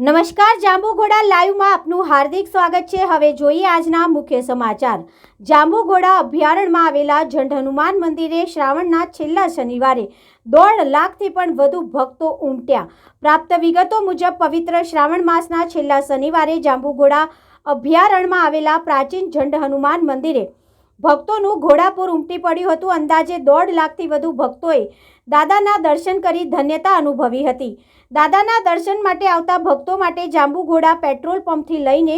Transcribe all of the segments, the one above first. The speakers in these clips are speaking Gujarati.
નમસ્કાર, જાંબુઘોડા લાઈવમાં આપનું હાર્દિક સ્વાગત છે. હવે જોઈએ આજના મુખ્ય સમાચાર. જાંબુઘોડા અભયારણ્યમાં આવેલા જંડ હનુમાન મંદિરે શ્રાવણના છેલ્લા શનિવારે દોઢ લાખથી પણ વધુ ભક્તો ઉમટ્યા. પ્રાપ્ત વિગતો મુજબ, પવિત્ર શ્રાવણ માસના છેલ્લા શનિવારે જાંબુઘોડા અભયારણ્યમાં આવેલા પ્રાચીન જંડ હનુમાન મંદિરે ભક્તોનું ઘોડાપુર ઉમટી પડ્યું હતું. અંદાજે દોઢ લાખથી વધુ ભક્તોએ દાદાના દર્શન કરી ધન્યતા અનુભવી હતી. દાદાના દર્શન માટે આવતા ભક્તો માટે જાંબુઘોડા પેટ્રોલ પંપથી લઈને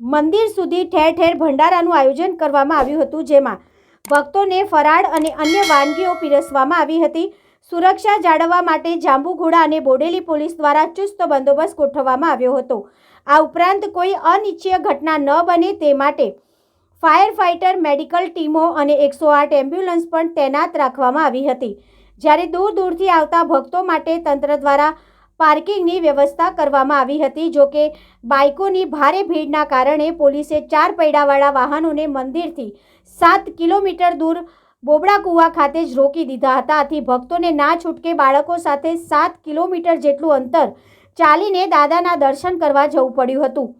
મંદિર સુધી ઠેર ઠેર ભંડારાનું આયોજન કરવામાં આવ્યું હતું, જેમાં ભક્તોને ફરાળ અને અન્ય વાનગીઓ પીરસવામાં આવી હતી. સુરક્ષા જાળવવા માટે જાંબુઘોડા અને બોડેલી પોલીસ દ્વારા ચુસ્ત બંદોબસ્ત ગોઠવવામાં આવ્યો હતો. આ ઉપરાંત કોઈ અનિચ્છીય ઘટના ન બને તે માટે ફાયર ફાઇટર મેડિકલ ટીમો અને એકસો આઠ એમ્બ્યુલન્સ પણ તૈનાત રાખવામાં આવી હતી. જ્યારે દૂર દૂરથી આવતા ભક્તો માટે તંત્ર દ્વારા પાર્કિંગની વ્યવસ્થા કરવામાં આવી હતી, જો કે બાઇકોની ભારે ભીડના કારણે પોલીસે ચાર પૈડાવાળા વાહનોને મંદિરથી સાત કિલોમીટર દૂર બોબડા કુવા ખાતે જ રોકી દીધા હતા. આથી ભક્તોને ના છૂટકે બાળકો સાથે સાત કિલોમીટર જેટલું અંતર ચાલીને દાદાના દર્શન કરવા જવું પડ્યું હતું.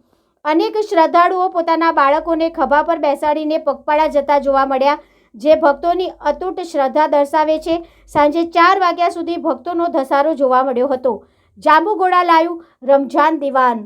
અનેક શ્રદ્ધાળુઓ પોતાના બાળકોને ખભા પર બેસાડીને પગપાળા જતા જોવા મળ્યા, જે ભક્તોની અતૂટ શ્રદ્ધા દર્શાવે છે. સાંજે ચાર વાગ્યા સુધી ભક્તોનો ધસારો જોવા મળ્યો હતો. જાંબુગોળા લાયું રમઝાન દિવાન